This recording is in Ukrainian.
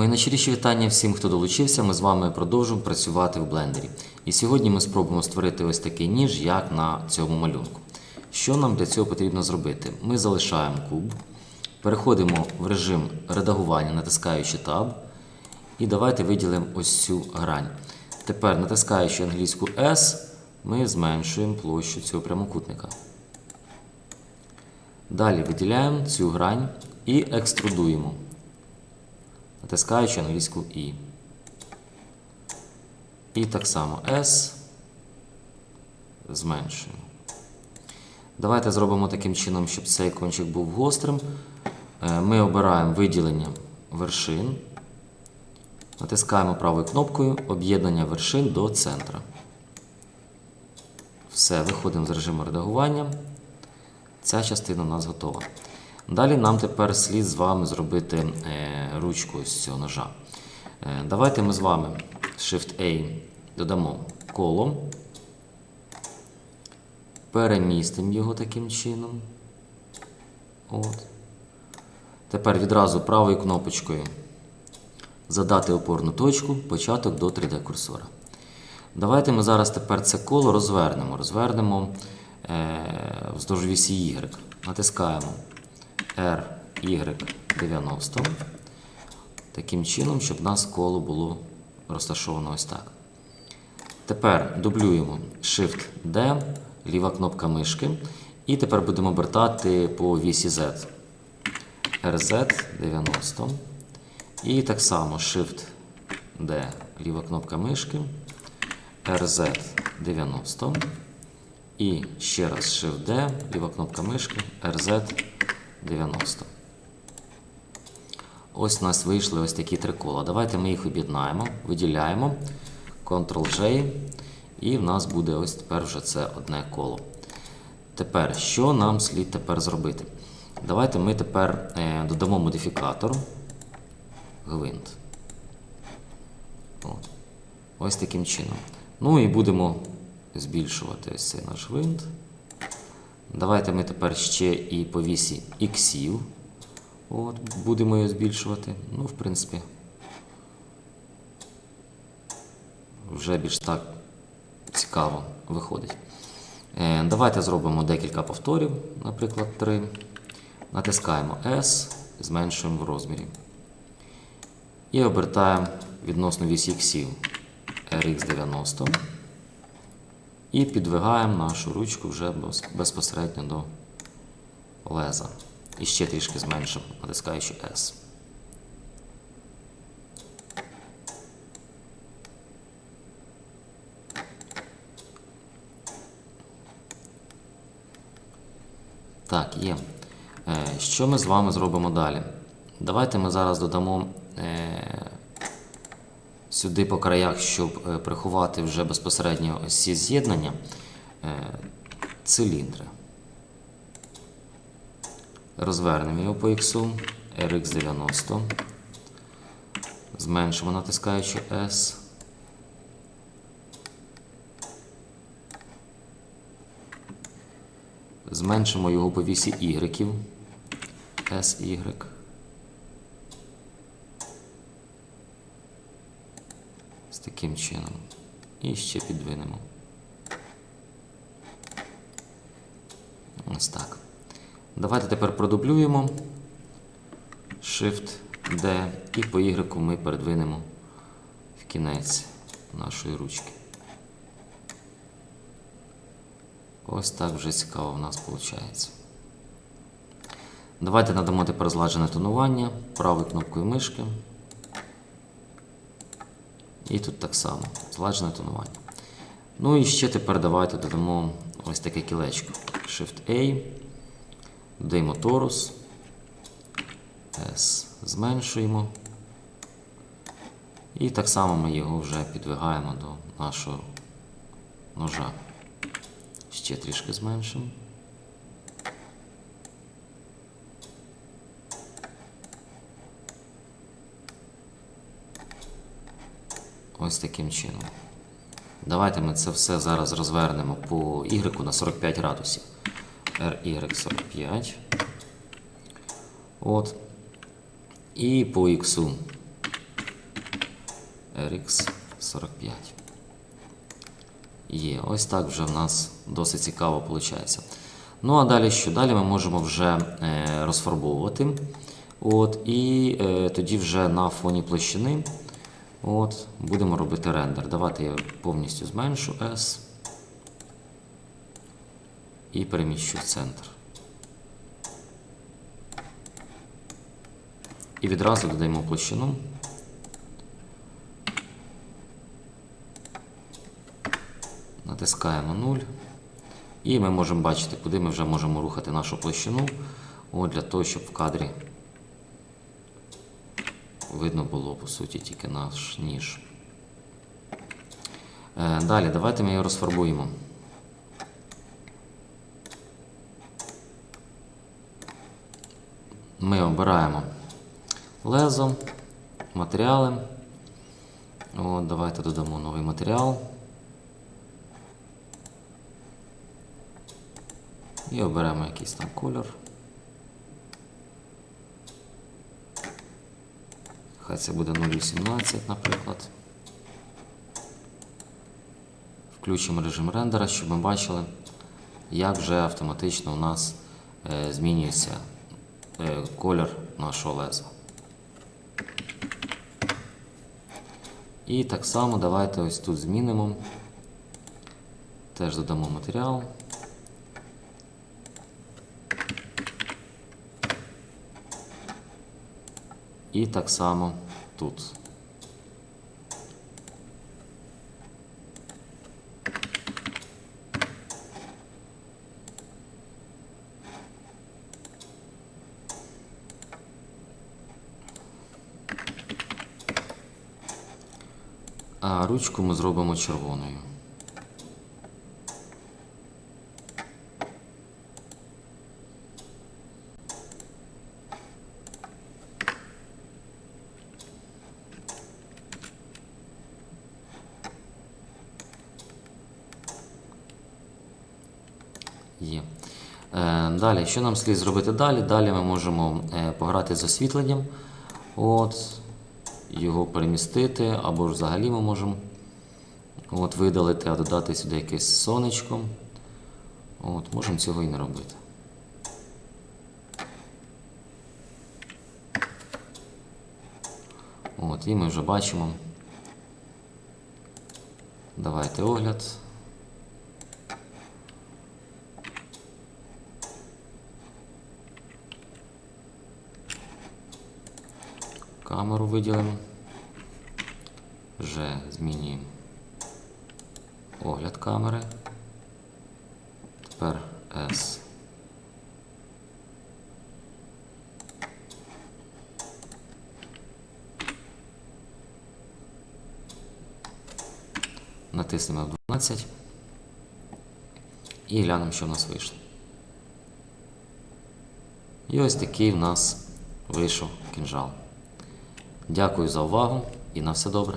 Мої найщиріші вітання всім, хто долучився. Ми з вами продовжуємо працювати в блендері. І сьогодні ми спробуємо створити ось такий ніж, як на цьому малюнку. Що нам для цього потрібно зробити? Ми залишаємо куб, переходимо в режим редагування, натискаючи Tab, і давайте виділимо ось цю грань. Тепер, натискаючи англійську S, ми зменшуємо площу цього прямокутника. Далі виділяємо цю грань і екструдуємо натискаючи англійську І. І так само S зменшуємо. Давайте зробимо таким чином, щоб цей кончик був гострим. Е, Ми обираємо виділення вершин. Натискаємо правою кнопкою об'єднання вершин до центра. Все, виходимо з режиму редагування. Ця частина у нас готова. Далі нам тепер слід з вами зробити е, ручку з цього ножа. Е, давайте ми з вами Shift-A додамо коло, перемістимо його таким чином. От. Тепер відразу правою кнопочкою задати опорну точку, початок до 3D-курсора. Давайте ми зараз тепер це коло розвернемо. Розвернемо е, вздовж вісі Y. Натискаємо RY90. Таким чином, щоб у нас коло було розташовано ось так. Тепер дублюємо Shift-D, ліва кнопка мишки. І тепер будемо обертати по вісі Z. RZ90. І так само Shift-D, ліва кнопка мишки. RZ90. І ще раз Shift-D, ліва кнопка мишки, RZ90. Ось у нас вийшли ось такі три кола. Давайте ми їх об'єднаємо, виділяємо. Ctrl-J. І в нас буде ось тепер вже це одне коло. Тепер, що нам слід тепер зробити? Давайте ми тепер е, додамо модифікатор гвинт. От. Ось таким чином. Ну і будемо збільшувати ось цей наш гвинт. Давайте ми тепер ще і по вісі іксів. Будемо його збільшувати. Ну, в принципі, вже більш так цікаво виходить. Е, давайте зробимо декілька повторів, наприклад, 3. Натискаємо S, зменшуємо в розмірі. І обертаємо відносно вісі іксів RX90. І підвигаємо нашу ручку вже безпосередньо до леза. І ще трішки зменшимо, натискаючи S. Так, є. Е, Що ми з вами зробимо далі? Давайте ми зараз додамо е, сюди по краях, щоб е, приховати вже безпосередньо ці з'єднання, е, циліндри. Розвернемо його по X, RX90. Зменшимо, натискаючи S. Зменшимо його по вісі Y. SY. З таким чином. І ще підвинемо. Ось так. Давайте тепер продублюємо Shift D і по Y ми передвинемо в кінець нашої ручки. Ось так вже цікаво в нас виходить. Давайте надамо тепер зладжене тонування правою кнопкою мишки. І тут так само зладжене тонування. Ну і ще тепер давайте додамо ось таке кілечко. Shift-A. Додаємо торус. S зменшуємо. І так само ми його вже підвигаємо до нашого ножа. Ще трішки зменшимо. Ось таким чином. Давайте ми це все зараз розвернемо по Y на 45 градусів. RY45. От. І по X RX 45. Є, ось так вже в нас досить цікаво виходить. Ну а далі що? Далі ми можемо вже е, розфарбовувати. От, і е, тоді вже на фоні площини от, будемо робити рендер. Давайте я повністю зменшу S і переміщу в центр. І відразу додаємо площину. Натискаємо 0. І ми можемо бачити, куди ми вже можемо рухати нашу площину. От для того, щоб в кадрі видно було, по суті, тільки наш ніж. Е, Далі, давайте ми його розфарбуємо. Ми обираємо лезо, матеріали. От, давайте додамо новий матеріал. І оберемо якийсь там кольор. Хай це буде 0.18, наприклад. Включимо режим рендера, щоб ми бачили, як вже автоматично у нас е, змінюється е, колір нашого леза. І так само давайте ось тут змінимо. Теж додамо матеріал. І так само тут. А ручку ми зробимо червоною. Є. Е, далі, що нам слід зробити далі? Далі ми можемо е, пограти з освітленням, от, його перемістити, або ж взагалі ми можемо от, видалити, а додати сюди якесь сонечко. От, можемо цього і не робити. От, і ми вже бачимо. Давайте огляд. Камеру виділимо. Вже змінюємо огляд камери. Тепер S. Натиснемо F12 і глянемо, що в нас вийшло. І ось такий в нас вийшов кінжал. Дякую за увагу і на все добре.